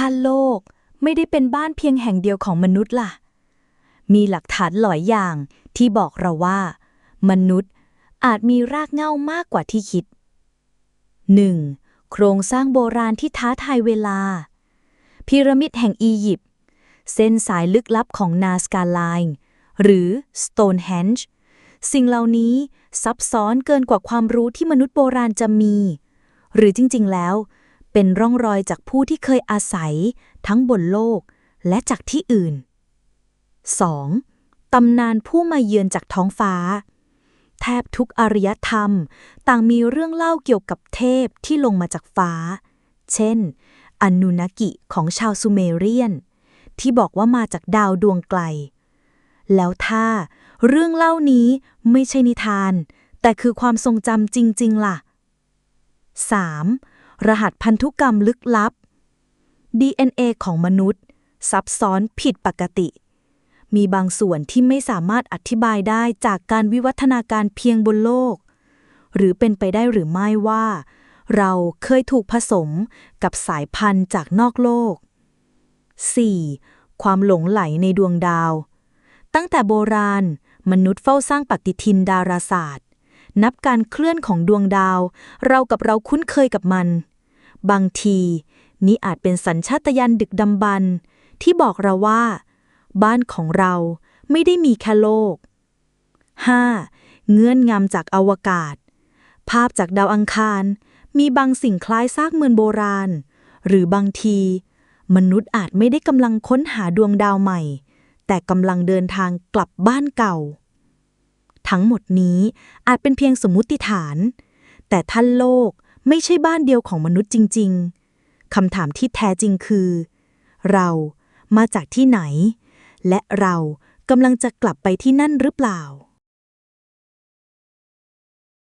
ถ้าโลกไม่ได้เป็นบ้านเพียงแห่งเดียวของมนุษย์ล่ะ มีหลักฐานหลายอย่างที่บอกเราว่า มนุษย์อาจมีรากเหง้ามากกว่าที่คิด 1. โครงสร้างโบราณที่ท้าทายเวลา พีระมิดแห่งอียิปต์เส้นสายลึกลับของนาสกาไลน์หรือ Stonehenge สิ่งเหล่านี้ซับซ้อนเกินกว่าความรู้ที่มนุษย์โบราณจะมี หรือจริงๆแล้ว เป็นร่องรอยจากผู้ที่เคยอาศัยทั้งบนโลกและจากที่อื่น 2. ตำนานผู้มาเยือนจากท้องฟ้า แทบทุกอารยธรรม ต่างมีเรื่องเล่าเกี่ยวกับเทพที่ลงมาจากฟ้า เช่น อนุนากิของชาวซูเมเรียน ที่บอกว่ามาจากดาวดวงไกล แล้วถ้าเรื่องเล่านี้ไม่ใช่นิทาน แต่คือความทรงจำจริง ๆ ล่ะ 3. รหัสพันธุกรรมลึกลับ DNA ของมนุษย์ ซับซ้อนผิดปกติ มีบางส่วนที่ไม่สามารถอธิบายได้จากการวิวัฒนาการเพียงบนโลก หรือเป็นไปได้หรือไม่ว่า เราเคยถูกผสมกับสายพันธุ์จากนอกโลก 4. ความหลงไหลในดวงดาว ตั้งแต่โบราณ มนุษย์เฝ้าสร้างปฏิทินดาราศาสตร์ นับการเคลื่อนของดวงดาว เรากับเราคุ้นเคยกับมัน บางทีนี่อาจเป็นสัญชาตญาณดึกดำบรรที่บอกเราว่า บ้านของเราไม่ได้มีแค่โลก 5. เงื่อนงำจากอวกาศ ภาพจากดาวอังคาร มีบางสิ่งคล้ายซากเมืองโบราณ หรือบางที มนุษย์อาจไม่ได้กำลังค้นหาดวงดาวใหม่ แต่กำลังเดินทางกลับบ้านเก่า ทั้งหมดนี้อาจเป็นเพียงสมมุติฐาน แต่ท่านโลกไม่ใช่บ้านเดียวของมนุษย์จริง ๆ คำถามที่แท้จริงคือ เรามาจากที่ไหน และเรากำลังจะกลับไปที่นั่นหรือเปล่า